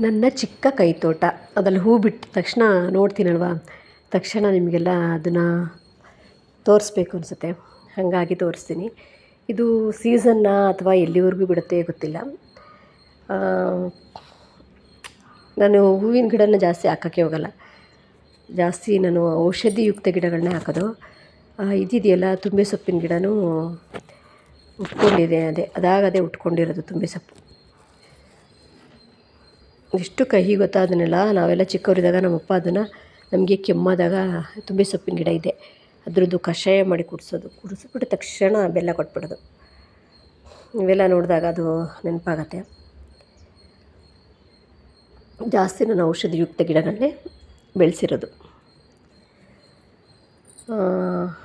ನನ್ನ ಚಿಕ್ಕ ಕೈತೋಟ. ಅದ್ರಲ್ಲಿ ಹೂ ಬಿಟ್ಟ ತಕ್ಷಣ ನೋಡ್ತೀನಲ್ವಾ? ತಕ್ಷಣ ನಿಮಗೆಲ್ಲ ಅದನ್ನು ತೋರಿಸ್ಬೇಕು ಅನಿಸುತ್ತೆ. ಹಾಗಾಗಿ ತೋರಿಸ್ತೀನಿ. ಇದು ಸೀಸನ್ನ ಅಥವಾ ಎಲ್ಲಿವರೆಗೂ ಬಿಡುತ್ತೆ ಗೊತ್ತಿಲ್ಲ. ನಾನು ಹೂವಿನ ಗಿಡನ ಜಾಸ್ತಿ ಹಾಕೋಕ್ಕೆ ಹೋಗಲ್ಲ. ಜಾಸ್ತಿ ನಾನು ಔಷಧಿಯುಕ್ತ ಗಿಡಗಳನ್ನೇ ಹಾಕೋದು. ಇದಿದೆಯಲ್ಲ, ತುಂಬೆ ಸೊಪ್ಪಿನ ಗಿಡನೂ ಉಟ್ಕೊಂಡಿದೆ ಅದೇ. ಅದಾಗದೇ ಉಟ್ಕೊಂಡಿರೋದು ತುಂಬೆ ಸೊಪ್ಪು. ಎಷ್ಟು ಕಹಿ ಗೊತ್ತಾ? ಅದನ್ನೆಲ್ಲ ನಾವೆಲ್ಲ ಚಿಕ್ಕವರಿದ್ದಾಗ ನಮ್ಮಪ್ಪ ಅದನ್ನು ನಮಗೆ ಕೆಮ್ಮಾದಾಗ ತುಂಬೆ ಸೊಪ್ಪಿನ ಗಿಡ ಇದೆ. ಅದರದ್ದು ಕಷಾಯ ಮಾಡಿ ಕುಡಿಸೋದು. ಕುಡಿಸ್ಬಿಟ್ಟು ತಕ್ಷಣ ಬೆಲ್ಲ ಕೊಟ್ಬಿಡೋದು. ಇವೆಲ್ಲ ನೋಡಿದಾಗ ಅದು ನೆನಪಾಗತ್ತೆ. ಜಾಸ್ತಿ ನಾನು ಔಷಧಿಯುಕ್ತ ಗಿಡಗಳನ್ನೇ ಬೆಳೆಸಿರೋದು.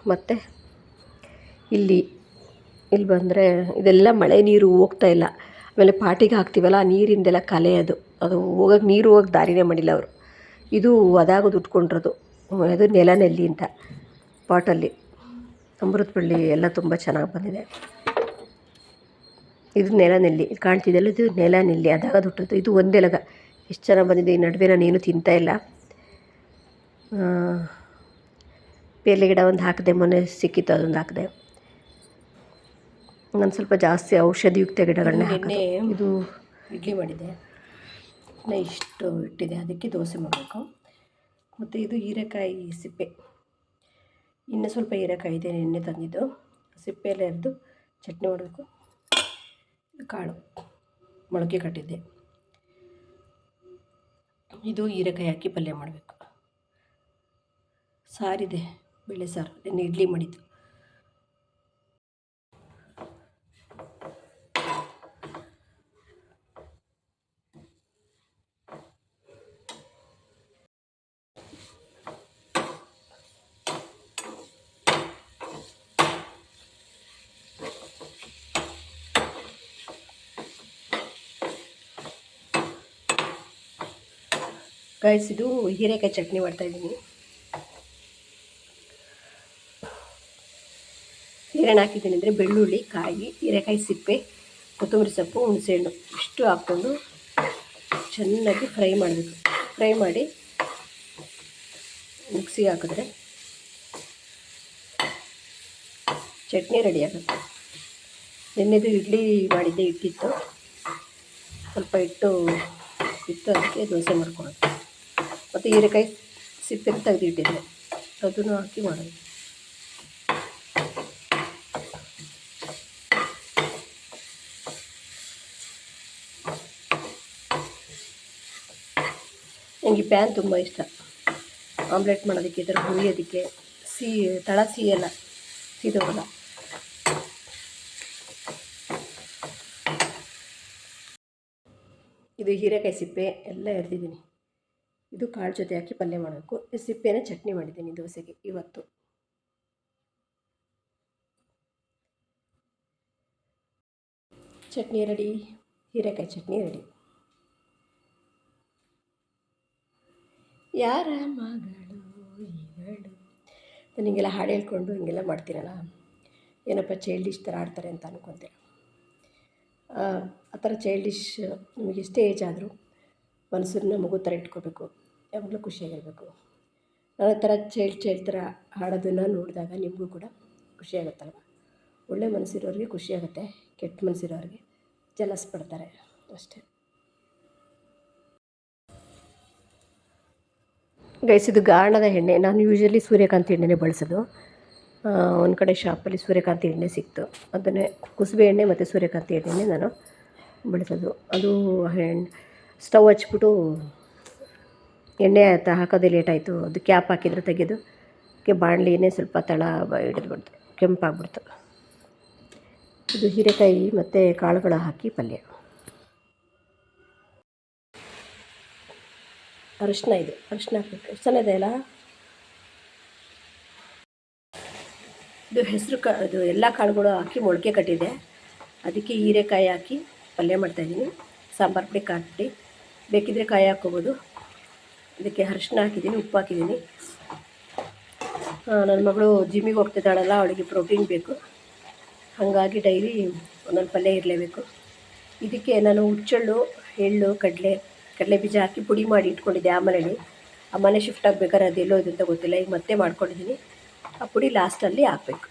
ಮತ್ತು ಇಲ್ಲಿ ಇಲ್ಲಿ ಬಂದರೆ ಇದೆಲ್ಲ ಮಳೆ ನೀರು ಹೋಗ್ತಾ ಇಲ್ಲ. ಆಮೇಲೆ ಪಾಟಿಗೆ ಹಾಕ್ತೀವಲ್ಲ, ಆ ನೀರಿಂದೆಲ್ಲ ಕಲೆ ಅದು. ಅದು ಹೋಗಕ್ಕೆ ನೀರು ಹೋಗಕ್ಕೆ ದಾರಿನೇ ಮಾಡಿಲ್ಲ ಅವರು. ಇದು ಅದಾಗೋದು ಉಟ್ಕೊಂಡಿರೋದು. ಅದು ನೆಲನೆಲ್ಲಿ ಅಂತ, ಪಾಟಲ್ಲಿ. ಅಮೃತ ಬಳ್ಳಿ ಎಲ್ಲ ತುಂಬ ಚೆನ್ನಾಗಿ ಬಂದಿದೆ. ಇದು ನೆಲನೆಲ್ಲಿ ಕಾಣ್ತಿದ್ದಲ್ಲ ಇದು ನೆಲನೆಲ್ಲಿ, ಅದಾಗೋದು ಹುಟ್ಟಿದ್ದು ಇದು ಒಂದೆಲಗ ಎಷ್ಟು ಚೆನ್ನಾಗಿ ಬಂದಿದೆ. ಈ ನಡುವೆ ನಾನು ಏನು ತಿಂತಾ ಇಲ್ಲ. ಪೇರ್ಲೆ ಗಿಡ ಒಂದು ಹಾಕಿದೆ, ಮೊನ್ನೆ ಸಿಕ್ಕಿತ್ತು, ಅದೊಂದು ಹಾಕಿದೆ. ನಾನು ಸ್ವಲ್ಪ ಜಾಸ್ತಿ ಔಷಧಿಯುಕ್ತ ಗಿಡಗಳನ್ನ ಹಾಕೋದು. ಇದು ಇಡ್ಲಿ ಮಾಡಿದೆ. ಇನ್ನು ಇಷ್ಟು ಇಟ್ಟಿದೆ. ಅದಕ್ಕೆ ದೋಸೆ ಮಾಡಬೇಕು. ಮತ್ತು ಇದು ಹೀರೆಕಾಯಿ ಸಿಪ್ಪೆ. ಇನ್ನು ಸ್ವಲ್ಪ ಹೀರೆಕಾಯಿ ಇದೆ. ಎಣ್ಣೆ ತಂದಿದ್ದು. ಸಿಪ್ಪೆಯಲ್ಲೇ ಎರೆದು ಚಟ್ನಿ ಮಾಡಬೇಕು. ಕಾಳು. ಮೊಳಕೆ ಕಟ್ಟಿದ್ದೆ. ಇದು ಹೀರೆಕಾಯಿ ಹಾಕಿ ಪಲ್ಯ ಮಾಡಬೇಕು. ಸಾರಿದೆ. ಬೇಳೆ ಸಾರು. ಇಡ್ಲಿ ಮಾಡಿದ್ದು. ಗೈಸ್ ಇದು ಹೀರೆಕಾಯಿ ಚಟ್ನಿ ಮಾಡ್ತಾಯಿದ್ದೀನಿ ಹೀರೆಣ್ಣೆ ಹಾಕಿದ್ದೀನಿ ಅಂದರೆ ಬೆಳ್ಳುಳ್ಳಿ, ಕಾಯಿ, ಹೀರೆಕಾಯಿ ಸಿಪ್ಪೆ, ಕೊತ್ತಂಬರಿ ಸೊಪ್ಪು, ಹುಣಸೆಹಣ್ಣು ಇಷ್ಟು ಹಾಕ್ಕೊಂಡು ಚೆನ್ನಾಗಿ ಫ್ರೈ ಮಾಡಬೇಕು. ಫ್ರೈ ಮಾಡಿ ಮಿಕ್ಸಿಗೆ ಹಾಕಿದ್ರೆ ಚಟ್ನಿ ರೆಡಿ ಆಗುತ್ತೆ. ನಿನ್ನೆದು ಇಡ್ಲಿ ಮಾಡಿದ್ದೆ ಇಟ್ಟಿತ್ತು. ಸ್ವಲ್ಪ ಇಟ್ಟು ಇತ್ತು, ಅದಕ್ಕೆ ದೋಸೆ ಮಾಡ್ಕೊಳ್ಳೋದು. ಮತ್ತು ಹೀರೆಕಾಯಿ ಸಿಪ್ಪೆ ತೆಗೆದಿಟ್ಟಿದ್ದೆ. ಅದನ್ನು ಹಾಕಿ ಮಾಡೋದು. ನನಗೆ ಪ್ಯಾನ್ ತುಂಬ ಇಷ್ಟ. ಆಮ್ಲೆಟ್ ಮಾಡೋದಕ್ಕೆ, ಈ ಥರ ಹುರಿಯೋದಕ್ಕೆ, ಸಿಹಿ, ತಳ ಸಿಹಿಯಲ್ಲ ಸೀದೋಗಲ್ಲ ಇದು ಹೀರೆಕಾಯಿ ಸಿಪ್ಪೆ, ಎಲ್ಲ ಎರೆದಿದ್ದೀನಿ. ಇದು ಕಾಳು ಜೊತೆ ಹಾಕಿ ಪಲ್ಯ ಮಾಡಬೇಕು. ಸಿಪ್ಪೆನ ಚಟ್ನಿ ಮಾಡಿದ್ದೀನಿ ದೋಸೆಗೆ ಇವತ್ತು. ಚಟ್ನಿ ರೆಡಿ. ಹೀರೆಕಾಯಿ ಚಟ್ನಿ ರೆಡಿ. ಯಾರ ಮಗಳು ಇವಳು ಹಿಂಗೆಲ್ಲ ಹಾಡು ಹೇಳ್ಕೊಂಡು ಹಿಂಗೆಲ್ಲ ಮಾಡ್ತೀನಲ್ಲ ಏನಪ್ಪ ಚೈಲ್ಡಿಶ್ ಥರ ಆಡ್ತಾರೆ ಅಂತ ಅನ್ಕೊತೀರ? ಆ ಥರ ಚೈಲ್ಡಿಶ್ ನಿಮಗೆ ಎಷ್ಟೇ ಏಜ್ ಆದರೂ ಮನಸ್ಸನ್ನ ಮಗು ಥರ ಇಟ್ಕೋಬೇಕು. ಯಾವಾಗಲೂ ಖುಷಿಯಾಗಿರಬೇಕು. ನಾನು ಥರ ಚೈಲ್ಡ್ ಚೈಲ್ಡ್ ಥರ ಹಾಡೋದನ್ನು ನೋಡಿದಾಗ ನಿಮಗೂ ಕೂಡ ಖುಷಿಯಾಗುತ್ತಲ್ವ ಒಳ್ಳೆ ಮನಸ್ಸಿರೋರಿಗೆ ಖುಷಿಯಾಗುತ್ತೆ ಕೆಟ್ಟ ಮನಸ್ಸಿರೋರಿಗೆ ಜಲಸ್ ಪಡ್ತಾರೆ ಅಷ್ಟೇ. ಗೈಸಿದ್ದು ಗಾಣದ ಎಣ್ಣೆ. ನಾನು ಯೂಶ್ವಲಿ ಸೂರ್ಯಕಾಂತಿ ಎಣ್ಣೆನೇ ಬಳಸೋದು. ಒಂದು ಕಡೆ ಶಾಪಲ್ಲಿ ಸೂರ್ಯಕಾಂತಿ ಎಣ್ಣೆ ಸಿಕ್ತು. ಅದನ್ನೇ ಕುಸುಬೆ ಎಣ್ಣೆ ಮತ್ತು ಸೂರ್ಯಕಾಂತಿ ಎಣ್ಣೆನೇ ನಾನು ಬಳಸೋದು. ಅದು ಸ್ಟವ್ ಹಚ್ಬಿಟ್ಟು ಎಣ್ಣೆ ಆಯ್ತಾ ಹಾಕೋದೇ ಲೇಟ್ ಆಯಿತು. ಅದು ಕ್ಯಾಪ್ ಹಾಕಿದ್ರೆ ತೆಗೆದು, ಅದಕ್ಕೆ ಬಾಣಲಿನೇ ಸ್ವಲ್ಪ ತಳ ಹಿಡಿದ್ಬಿಡ್ತು ಕೆಂಪಾಗ್ಬಿಡ್ತು. ಇದು ಹೀರೆಕಾಯಿ ಮತ್ತು ಕಾಳುಗಳು ಹಾಕಿ ಪಲ್ಯ. ಅರಿಶಿನ ಇದು. ಅರಿಶಿನ ಹಾಕಬೇಕು. ಚೆನ್ನಾಗಿದೆ ಅಲ್ಲ? ಇದು ಹೆಸರು ಕಾ, ಇದು ಎಲ್ಲ ಕಾಳುಗಳು ಹಾಕಿ ಮೊಳಕೆ ಕಟ್ಟಿದೆ. ಅದಕ್ಕೆ ಹೀರೆಕಾಯಿ ಹಾಕಿ ಪಲ್ಯ ಮಾಡ್ತಾಯಿದ್ದೀನಿ ಸಾಂಬಾರು ಪುಡಿ ಕಾಯಿ ಪುಡಿ. ಬೇಕಿದ್ದರೆ ಕಾಯಿ ಹಾಕ್ಕೋಬೋದು. ಅದಕ್ಕೆ ಅರಿಶಿನ ಹಾಕಿದ್ದೀನಿ, ಉಪ್ಪು ಹಾಕಿದ್ದೀನಿ. ನನ್ನ ಮಗಳು ಜಿಮ್ಮಿಗೆ ಹೋಗ್ತಿದ್ದಾಳಲ್ಲ, ಅವಳಿಗೆ ಪ್ರೋಟೀನ್ ಬೇಕು. ಹಾಗಾಗಿ ಡೈಲಿ ಒಂದೊಂದು ಪಲ್ಯ ಇರಲೇಬೇಕು. ಇದಕ್ಕೆ ನಾನು ಹುಚ್ಚಳ್ಳು, ಎಳ್ಳು, ಕಡಲೆ ಕಡಲೆ ಬೀಜ ಹಾಕಿ ಪುಡಿ ಮಾಡಿ ಇಟ್ಕೊಂಡಿದ್ದೆ ಆ ಮನೇಲಿ. ಆ ಮನೆ ಶಿಫ್ಟ್ ಆಗಬೇಕಾದ್ರೆ ಅದೆಲ್ಲೋ ಇದು ಅಂತ ಗೊತ್ತಿಲ್ಲ, ಈಗ ಮತ್ತೆ ಮಾಡ್ಕೊಂಡಿದ್ದೀನಿ. ಆ ಪುಡಿ ಲಾಸ್ಟಲ್ಲಿ ಹಾಕಬೇಕು.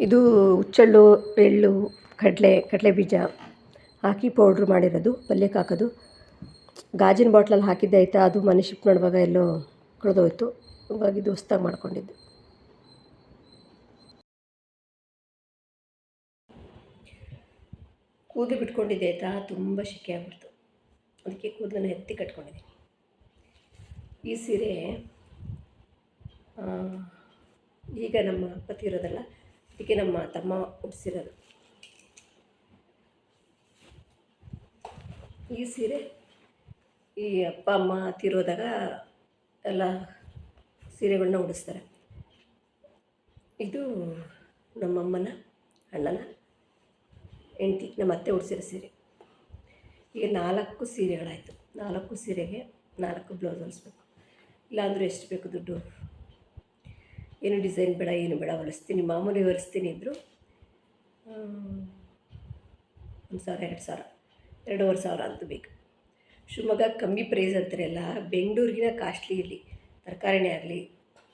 ಇದು ಹುಚ್ಚಳ್ಳು, ಎಳ್ಳು, ಕಡಲೆ ಕಡಲೆ ಬೀಜ. ಹಾಕಿ ಪೌಡ್ರ್ ಮಾಡಿರೋದು, ಪಲ್ಯಕ್ಕೆ ಹಾಕೋದು. ಗಾಜಿನ ಬಾಟ್ಲಲ್ಲಿ ಹಾಕಿದ್ದೆ ಆಯಿತಾ, ಅದು ಮನೆ ಶಿಫ್ಟ್ ಮಾಡುವಾಗ ಎಲ್ಲೋ ಕಳೆದೋಯ್ತು. ಹಾಗಾಗಿ ದೋಸ್ತಾಗಿ ಮಾಡ್ಕೊಂಡಿದ್ದು. ಕೂದಲು ಬಿಟ್ಕೊಂಡಿದ್ದೆ ಆಯ್ತಾ, ತುಂಬ ಶೆಕೆ ಆಗ್ಬಿಡ್ತು. ಅದಕ್ಕೆ ಕೂದಲನ್ನು ಎತ್ತಿ ಕಟ್ಕೊಂಡಿದ್ದೀನಿ. ಈ ಸೀರೆ ಈಗ ನಮ್ಮ ಪತಿ ಇರೋದಲ್ಲ ಅದಕ್ಕೆ ನಮ್ಮ ತಮ್ಮ ಉಡಿಸಿರೋದು. ಈ ಸೀರೆ ಈ ಅಪ್ಪ, ಅಮ್ಮ ತೀರೋದಾಗ ಎಲ್ಲ ಸೀರೆಗಳನ್ನ ಉಡಿಸ್ತಾರೆ. ಇದು ನಮ್ಮಮ್ಮನ ಅಣ್ಣನ, ಹೆಂಡ್ತಿ, ನಮ್ಮ ಅತ್ತೆ ಉಡಿಸಿರೋ ಸೀರೆ. ಈಗ ನಾಲ್ಕು ಸೀರೆಗಳಾಯಿತು. ನಾಲ್ಕು ಸೀರೆಗೆ ನಾಲ್ಕು ಬ್ಲೌಸ್ ಹೊಲಿಸ್ಬೇಕು. ಇಲ್ಲಾಂದರೂ ಎಷ್ಟು ಬೇಕು ದುಡ್ಡು? ಏನು ಡಿಸೈನ್ ಬೇಡ, ಏನು ಬೇಡ, ಹೊಲಿಸ್ತೀನಿ. ಮಾಮೂಲಿ ಹೊಲಿಸ್ತೀನಿ ಇದ್ದರು ಒಂದು ಸಾವಿರ, ಎರಡು ಸಾವಿರ. ಎರಡೂವರೆ ಸಾವಿರ ಅಂತೂ ಬೇಕು. ಶಿವಮೊಗ್ಗ ಕಮ್ಮಿ ಪ್ರೈಸ್ ಅಂತಾರಲ್ಲ, ಬೆಂಗಳೂರಿಗಿನ ಕಾಸ್ಟ್ಲಿ ಇಲ್ಲಿ ತರಕಾರಿನೇ ಆಗಲಿ,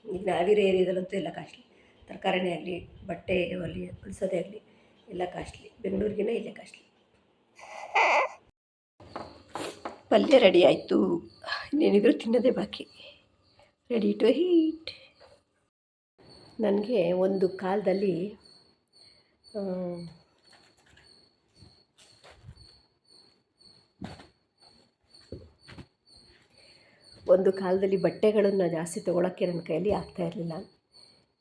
ಈಗ ನಾವಿರೋ ಏರಿಯಾದಲ್ಲಂತೂ ಎಲ್ಲ ಕಾಸ್ಟ್ಲಿ ತರಕಾರಿನೇ ಆಗಲಿ, ಬಟ್ಟೆ ಹೊಲಿ ಉಳಿಸೋದೇ ಆಗಲಿ, ಎಲ್ಲ ಕಾಸ್ಟ್ಲಿ ಬೆಂಗಳೂರಿಗಿನ ಇಲ್ಲೇ ಕಾಸ್ಟ್ಲಿ ಪಲ್ಯ ರೆಡಿ ಆಯಿತು. ಇನ್ನೇನಿದ್ರು ತಿನ್ನೋದೇ ಬಾಕಿ. ರೆಡಿ ಟು ಹೀಟ್ ನನಗೆ ಒಂದು ಕಾಲದಲ್ಲಿ ಒಂದು ಕಾಲದಲ್ಲಿ ಬಟ್ಟೆಗಳನ್ನು ಜಾಸ್ತಿ ತೊಗೊಳಕ್ಕೆ ನನ್ನ ಕೈಯಲ್ಲಿ ಆಗ್ತಾ ಇರಲಿಲ್ಲ.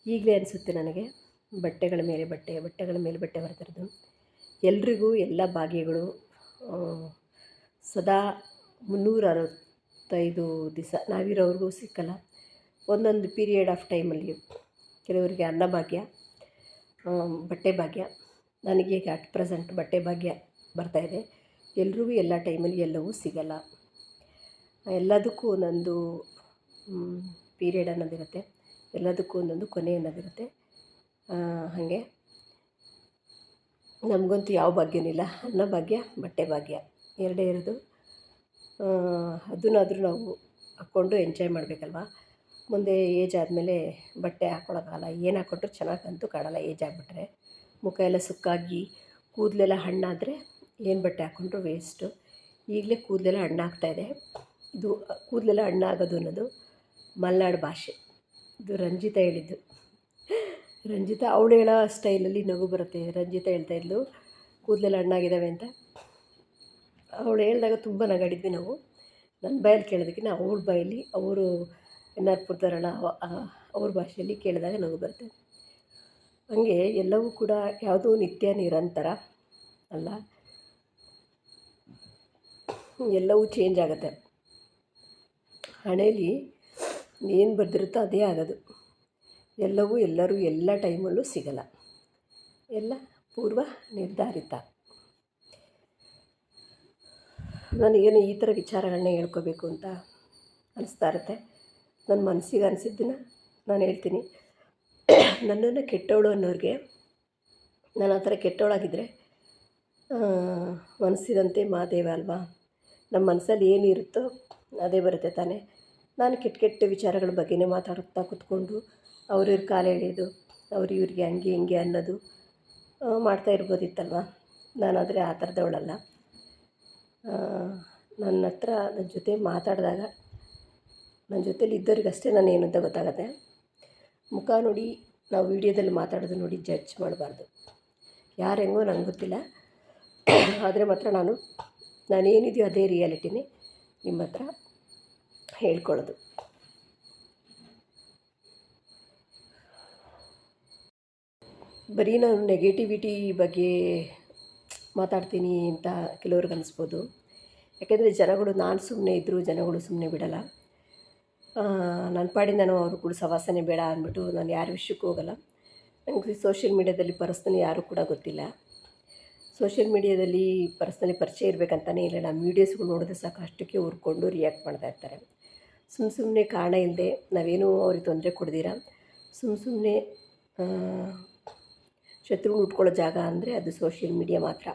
ಈಗಲೇ ಅನಿಸುತ್ತೆ ನನಗೆ, ಬಟ್ಟೆಗಳ ಮೇಲೆ ಬಟ್ಟೆ, ಬಟ್ಟೆಗಳ ಮೇಲೆ ಬಟ್ಟೆ ಬರ್ತಿರೋದು. ಎಲ್ರಿಗೂ ಎಲ್ಲ ಭಾಗ್ಯಗಳು. ಸದಾ ಮುನ್ನೂರ ಅರವತ್ತೈದು ದಿವಸ ನಾವಿರೋವ್ರಿಗೂ ಸಿಕ್ಕಲ್ಲ. ಒಂದೊಂದು ಪೀರಿಯಡ್ ಆಫ್ ಟೈಮಲ್ಲಿ ಕೆಲವರಿಗೆ ಅನ್ನಭಾಗ್ಯ ಭಾಗ್ಯ ಬಟ್ಟೆ ಭಾಗ್ಯ. ನನಗೆ ಈಗ ಅಟ್ ಪ್ರೆಸೆಂಟ್ ಬಟ್ಟೆ ಭಾಗ್ಯ ಬರ್ತಾಯಿದೆ ಎಲ್ರಿಗೂ ಎಲ್ಲ ಟೈಮಲ್ಲಿ ಎಲ್ಲವೂ ಸಿಗಲ್ಲ. ಎಲ್ಲದಕ್ಕೂ ಒಂದೊಂದು ಪೀರಿಯಡ್ ಅನ್ನೋದಿರುತ್ತೆ ಎಲ್ಲದಕ್ಕೂ ಒಂದೊಂದು ಕೊನೆ ಅನ್ನೋದಿರುತ್ತೆ ಹಾಗೆ. ನಮಗಂತೂ ಯಾವ ಭಾಗ್ಯನಿಲ್ಲ ಅನ್ನ ಭಾಗ್ಯ, ಬಟ್ಟೆ ಭಾಗ್ಯ. ಎರಡೇ ಇರೋದು. ಅದನ್ನಾದರೂ ನಾವು ಹಾಕ್ಕೊಂಡು ಎಂಜಾಯ್ ಮಾಡಬೇಕಲ್ವ? ಮುಂದೆ ಏಜ್ ಆದಮೇಲೆ ಬಟ್ಟೆ ಹಾಕ್ಕೊಳಕ್ಕಾಗಲ್ಲ ಏನು ಹಾಕೊಂಡ್ರು ಚೆನ್ನಾಗಂತೂ ಕಾಣಲ್ಲ ಏಜ್ ಆಗಿಬಿಟ್ರೆ ಮುಖ ಎಲ್ಲ ಸುಕ್ಕಾಗಿ ಕೂದಲೆಲ್ಲ ಹಣ್ಣಾದರೆ ಏನು ಬಟ್ಟೆ ಹಾಕ್ಕೊಂಡ್ರು ವೇಸ್ಟು ಈಗಲೇ ಕೂದಲೆಲ್ಲ ಹಣ್ಣಾಗ್ತಾಯಿದೆ ಇದು ಕೂದಲೆಲ್ಲ ಹಣ್ಣಾಗೋದು ಅನ್ನೋದು ಮಲೆನಾಡು ಭಾಷೆ. ಇದು ರಂಜಿತ ಹೇಳಿದ್ದು. ರಂಜಿತ ಅವಳು ಹೇಳೋ ಸ್ಟೈಲಲ್ಲಿ ನಗು ಬರುತ್ತೆ. ರಂಜಿತ ಹೇಳ್ತಾ ಇದ್ಲು, ಕೂದಲೆಲ್ಲ ಹಣ್ಣಾಗಿದ್ದಾವೆ ಅಂತ. ಅವಳು ಹೇಳಿದಾಗ ತುಂಬ ನಗಾಡಿದ್ವಿ ನಾವು. ನನ್ನ ಬಾಯಲ್ಲಿ ಕೇಳೋದಕ್ಕಿಂತ ಅವಳ ಬಾಯಲ್ಲಿ, ಅವರು ಎನ್ನಾರ್ಪುರದವರಲ್ಲ ಅವ್ರ ಭಾಷೆಯಲ್ಲಿ ಕೇಳಿದಾಗ ನಗು ಬರುತ್ತೆ. ಹಾಗೆ ಎಲ್ಲವೂ ಕೂಡ ಯಾವುದೂ ನಿತ್ಯ ನಿರಂತರ ಅಲ್ಲ. ಎಲ್ಲವೂ ಚೇಂಜ್ ಆಗುತ್ತೆ. ಹಣೇಲಿ ಏನು ಬರೆದಿರುತ್ತೋ ಅದೇ ಆಗೋದು. ಎಲ್ಲವೂ ಎಲ್ಲರೂ ಎಲ್ಲ ಟೈಮಲ್ಲೂ ಸಿಗಲ್ಲ. ಎಲ್ಲ ಪೂರ್ವ ನಿರ್ಧಾರಿತ. ನನಗೇನು ಈ ಥರ ವಿಚಾರಗಳನ್ನ ಹೇಳ್ಕೋಬೇಕು ಅಂತ ಅನಿಸ್ತಾ ಇರುತ್ತೆ. ನನ್ನ ಮನಸ್ಸಿಗೆ ಅನಿಸಿದ್ದನ್ನ ನಾನು ಹೇಳ್ತೀನಿ. ನನ್ನನ್ನು ಕೆಟ್ಟವಳು ಅನ್ನೋರಿಗೆ ನಾನು ಆ ಥರ ಕೆಟ್ಟವಳಾಗಿದ್ದರೆ ಮನಸ್ಸಿನಂತೆ ಮಾದೇವ ಅಲ್ವಾ? ನಮ್ಮ ಮನಸ್ಸಲ್ಲಿ ಏನಿರುತ್ತೋ ಅದೇ ಬರುತ್ತೆ ತಾನೇ. ನಾನು ಕೆಟ್ಟ ಕೆಟ್ಟ ವಿಚಾರಗಳ ಬಗ್ಗೆನೇ ಮಾತಾಡುತ್ತಾ ಕೂತ್ಕೊಂಡು ಅವ್ರಿವ್ರ ಕಾಲು ಎಳೆಯೋದು ಅವ್ರು ಇವ್ರಿಗೆ ಹಂಗೆ ಹಿಂಗೆ ಅನ್ನೋದು ಮಾಡ್ತಾ ಇರ್ಬೋದಿತ್ತಲ್ವ? ನಾನಾದರೆ ಆ ಥರದವಳಲ್ಲ. ನನ್ನ ಹತ್ರ ನನ್ನ ಜೊತೆ ಮಾತಾಡಿದಾಗ, ನನ್ನ ಜೊತೇಲಿ ಇದ್ದವ್ರಿಗಷ್ಟೇ ನಾನು ಏನು ಅಂತ ಗೊತ್ತಾಗುತ್ತೆ. ಮುಖ ನೋಡಿ, ನಾವು ವೀಡಿಯೋದಲ್ಲಿ ಮಾತಾಡೋದು ನೋಡಿ ಜಡ್ಜ್ ಮಾಡಬಾರ್ದು. ಯಾರು ಹೆಂಗೋ ನನಗೆ ಗೊತ್ತಿಲ್ಲ. ಆದರೆ ಮಾತ್ರ ನಾನು, ನಾನೇನಿದೆಯೋ ಅದೇ ರಿಯಾಲಿಟಿನೇ ನಿಮ್ಮ ಹತ್ರ. ಹೇಳ್ಕೊಳ್ಳೋದು. ಬರೀ ನಾನು ನೆಗೆಟಿವಿಟಿ ಬಗ್ಗೆ ಮಾತಾಡ್ತೀನಿ ಅಂತ ಕೆಲವ್ರಿಗೆ ಅನಿಸ್ಬೋದು. ಯಾಕೆಂದರೆ ಜನಗಳು ನಾನು ಸುಮ್ಮನೆ ಇದ್ದರೂ ಜನಗಳು ಸುಮ್ಮನೆ ಬಿಡಲ್ಲ. ನನ್ನ ಪಾಡಿ ನಾನು ಅವ್ರ ಕೂಡ ಸವಾಸನೆ ಬೇಡ ಅಂದ್ಬಿಟ್ಟು ನಾನು ಯಾರ ವಿಷಯಕ್ಕೂ ಹೋಗಲ್ಲ. ನನಗೆ ಸೋಷಿಯಲ್ ಮೀಡ್ಯಾದಲ್ಲಿ ಪರ್ಸ್ನಲಿ ಯಾರೂ ಕೂಡ ಗೊತ್ತಿಲ್ಲ. ಸೋಷಿಯಲ್ ಮೀಡ್ಯಾದಲ್ಲಿ ಪರ್ಸ್ನಲಿ ಪರಿಚಯ ಇರಬೇಕಂತಲೇ ಇಲ್ಲ. ನಮ್ಮ ವೀಡಿಯೋಸ್ಗಳು ನೋಡಿದ್ರೆ ಸಾಕು ಅಷ್ಟಕ್ಕೆ ಹುರ್ಕೊಂಡು ರಿಯಾಕ್ಟ್ ಮಾಡ್ತಾ ಇರ್ತಾರೆ. ಸುಮ್ಮ ಸುಮ್ಮನೆ ಕಾರಣ ಇಲ್ಲದೆ ನಾವೇನೂ ಅವ್ರಿಗೆ ತೊಂದರೆ ಕೊಡ್ದಿರ? ಸುಮ್ಮ ಸುಮ್ಮನೆ ಶತ್ರು ಉಟ್ಕೊಳ್ಳೋ ಜಾಗ ಅಂದರೆ ಅದು ಸೋಷಿಯಲ್ ಮೀಡಿಯಾ ಮಾತ್ರ.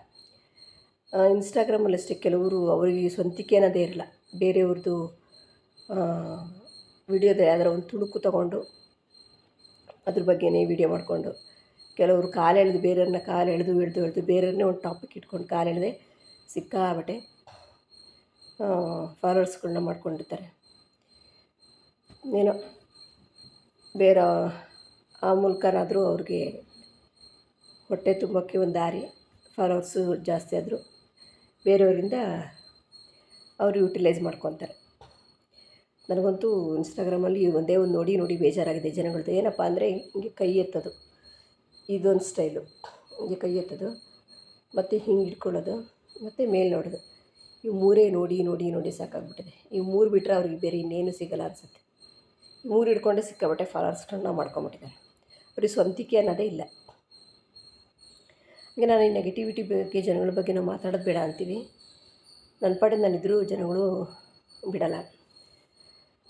ಇನ್ಸ್ಟಾಗ್ರಾಮಲ್ಲಿ ಅಷ್ಟೇ ಕೆಲವರು ಅವರಿಗೆ ಸ್ವಂತಿಕೆ ಅನ್ನೋದೇ ಇರಲ್ಲ. ಬೇರೆಯವ್ರದ್ದು ವಿಡಿಯೋದ ಯಾವ್ದಾರ ಒಂದು ತುಣುಕು ತಗೊಂಡು ಅದ್ರ ಬಗ್ಗೆನೇ ವಿಡಿಯೋ ಮಾಡಿಕೊಂಡು ಕೆಲವರು ಕಾಲು ಎಳೆದು ಬೇರೆಯವ್ರನ್ನ ಕಾಲು ಎಳೆದು ಎಳೆದು ಎಳೆದು ಬೇರೆಯವ್ರನ್ನೇ ಒಂದು ಟಾಪಿಕ್ ಇಟ್ಕೊಂಡು ಕಾಲು ಎಳೆದೆ ಸಿಕ್ಕಾಬಟ್ಟೆ ಫಾಲೋವರ್ಸ್ಗಳನ್ನ ಮಾಡ್ಕೊಂಡಿರ್ತಾರೆ. ಏನೋ ಬೇರೆ ಆ ಮೂಲಕನಾದರೂ ಅವ್ರಿಗೆ ಹೊಟ್ಟೆ ತುಂಬಕ್ಕೆ ಒಂದು ದಾರಿ, ಫಾಲೋವರ್ಸು ಜಾಸ್ತಿ ಆದರೂ ಬೇರೆಯವರಿಂದ ಅವರು ಯುಟಿಲೈಸ್ ಮಾಡ್ಕೊತಾರೆ. ನನಗಂತೂ ಇನ್ಸ್ಟಾಗ್ರಾಮಲ್ಲಿ ಒಂದೇ ಒಂದು ನೋಡಿ ನೋಡಿ ಬೇಜಾರಾಗಿದೆ ಜನಗಳದ್ದು ಏನಪ್ಪ ಅಂದರೆ ಹಿಂಗೆ ಕೈ ಎತ್ತೋದು. ಇದೊಂದು ಸ್ಟೈಲು. ಹಿಂಗೆ ಕೈ ಎತ್ತೋದು, ಮತ್ತು ಹಿಂಗೆ ಹಿಡ್ಕೊಳ್ಳೋದು, ಮತ್ತು ಮೇಲೆ ನೋಡೋದು. ಇವು ಮೂರೇ ನೋಡಿ ನೋಡಿ ನೋಡಿ ಸಾಕಾಗ್ಬಿಟ್ಟಿದೆ. ಇವು ಮೂರು ಬಿಟ್ಟರೆ ಅವ್ರಿಗೆ ಬೇರೆ ಇನ್ನೇನು ಸಿಗಲ್ಲ ಅನಿಸುತ್ತೆ. ಮೂರು ಹಿಡ್ಕೊಂಡೆ ಸಿಕ್ಕಾಬಟ್ಟೆ ಫಾಲೋವರ್ಸ್ಗಳನ್ನ ಮಾಡ್ಕೊಂಬಿಟ್ಟಿದ್ದಾರೆ. ಬರೀ ಸ್ವಂತಿಕೆ ಅನ್ನೋದೇ ಇಲ್ಲ. ಹಾಗೆ ನಾನು ಈ ನೆಗೆಟಿವಿಟಿ ಬಗ್ಗೆ, ಜನಗಳ ಬಗ್ಗೆ ನಾವು ಮಾತಾಡೋದು ಬೇಡ ಅಂತೀವಿ. ನನ್ನ ಪಾಡಿಗೆ ನಾನಿದ್ದರೂ ಜನಗಳು ಬಿಡಲ್ಲ.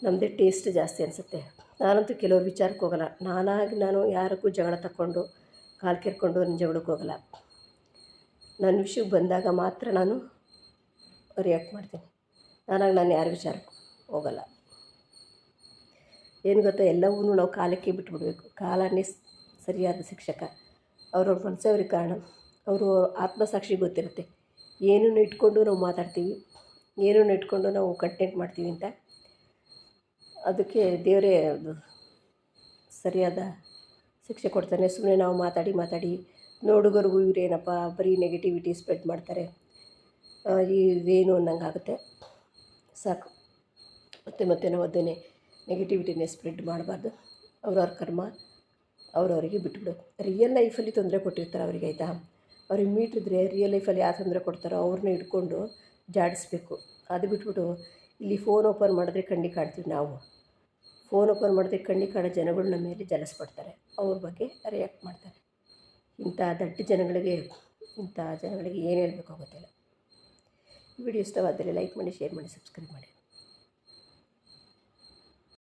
ನಮ್ಮದೇ ಟೇಸ್ಟ್ ಜಾಸ್ತಿ ಅನಿಸುತ್ತೆ. ನಾನಂತೂ ಕೆಲವು ವಿಚಾರಕ್ಕೆ ಹೋಗಲ್ಲ. ನಾನಾಗಿ ನಾನು ಯಾರಕ್ಕೂ ಜಗಳ ತಗೊಂಡು ಕಾಲು ಕೆರ್ಕೊಂಡು ನನ್ನ ಜಗಳಕ್ಕೆ ಹೋಗಲ್ಲ. ನನ್ನ ವಿಷಯಕ್ಕೆ ಬಂದಾಗ ಮಾತ್ರ ನಾನು ರಿಯಾಕ್ಟ್ ಮಾಡ್ತೀನಿ. ನಾನಾಗಿ ನಾನು ಯಾರ ವಿಚಾರಕ್ಕೂ ಹೋಗಲ್ಲ. ಏನು ಗೊತ್ತಾ ಎಲ್ಲವೂ ನಾವು ಕಾಲಕ್ಕೆ ಬಿಟ್ಬಿಡಬೇಕು. ಕಾಲನೇ ಸರಿಯಾದ ಶಿಕ್ಷಕ. ಅವ್ರವ್ರ ಮನಸ್ಸವ್ರಿಗೆ ಕಾರಣ. ಅವರು ಆತ್ಮಸಾಕ್ಷಿ ಗೊತ್ತಿರುತ್ತೆ. ಏನನ್ನು ಇಟ್ಕೊಂಡು ನಾವು ಮಾತಾಡ್ತೀವಿ, ಏನನ್ನು ಇಟ್ಕೊಂಡು ನಾವು ಕಂಟೆಂಟ್ ಮಾಡ್ತೀವಿ ಅಂತ. ಅದಕ್ಕೆ ದೇವರೇ ಸರಿಯಾದ ಶಿಕ್ಷೆ ಕೊಡ್ತಾನೆ. ಸುಮ್ಮನೆ ನಾವು ಮಾತಾಡಿ ಮಾತಾಡಿ. ನೋಡುಗರಿಗೂ ಇವರೇನಪ್ಪ ಬರೀ ನೆಗೆಟಿವಿಟಿ ಸ್ಪ್ರೆಡ್ ಮಾಡ್ತಾರೆ. ಇದೇನು ಅನ್ನಂಗೆ ಆಗುತ್ತೆ ಸಾಕು. ಮತ್ತೆ ಮತ್ತೆ ನಾವು ಅದನ್ನೇ ನೆಗೆಟಿವಿಟಿನೇ ಸ್ಪ್ರೆಡ್ ಮಾಡಬಾರ್ದು. ಅವ್ರವ್ರ ಕರ್ಮ ಅವ್ರವರಿಗೆ ಬಿಟ್ಬಿಡೋದು ರಿಯಲ್ ಲೈಫಲ್ಲಿ ತೊಂದರೆ ಕೊಟ್ಟಿರ್ತಾರೆ ಅವ್ರಿಗೆ, ಆಯಿತಾ? ಅವ್ರಿಗೆ ಮೀಟಿದ್ರೆ ರಿಯಲ್ ಲೈಫಲ್ಲಿ ಯಾವ ತೊಂದರೆ ಕೊಡ್ತಾರೋ ಅವ್ರನ್ನ ಹಿಡ್ಕೊಂಡು ಜಾಡಿಸ್ಬೇಕು. ಅದು ಬಿಟ್ಬಿಟ್ಟು ಇಲ್ಲಿ ಫೋನ್ ಓಪನ್ ಮಾಡಿದ್ರೆ ಕಣ್ಣಿ ಕಾಣ್ತೀವಿ ನಾವು. ಫೋನ್ ಓಪನ್ ಮಾಡಿದ್ರೆ ಕಣ್ಣಿ ಕಾಣೋ ಜನಗಳು ನಮ್ಮ ಮೇಲೆ ಜಲಸ್ಪಡ್ತಾರೆ ಅವ್ರ ಬಗ್ಗೆ ರಿಯಾಕ್ಟ್ ಮಾಡ್ತಾರೆ. ಇಂಥ ದಡ್ಡ ಜನಗಳಿಗೆ, ಇಂಥ ಜನಗಳಿಗೆ ಏನು ಹೇಳಬೇಕು ಗೊತ್ತಿಲ್ಲ. ವಿಡಿಯೋ ಇಷ್ಟವಾದರೆ ಲೈಕ್ ಮಾಡಿ, ಶೇರ್ ಮಾಡಿ, ಸಬ್ಸ್ಕ್ರೈಬ್ ಮಾಡಿ.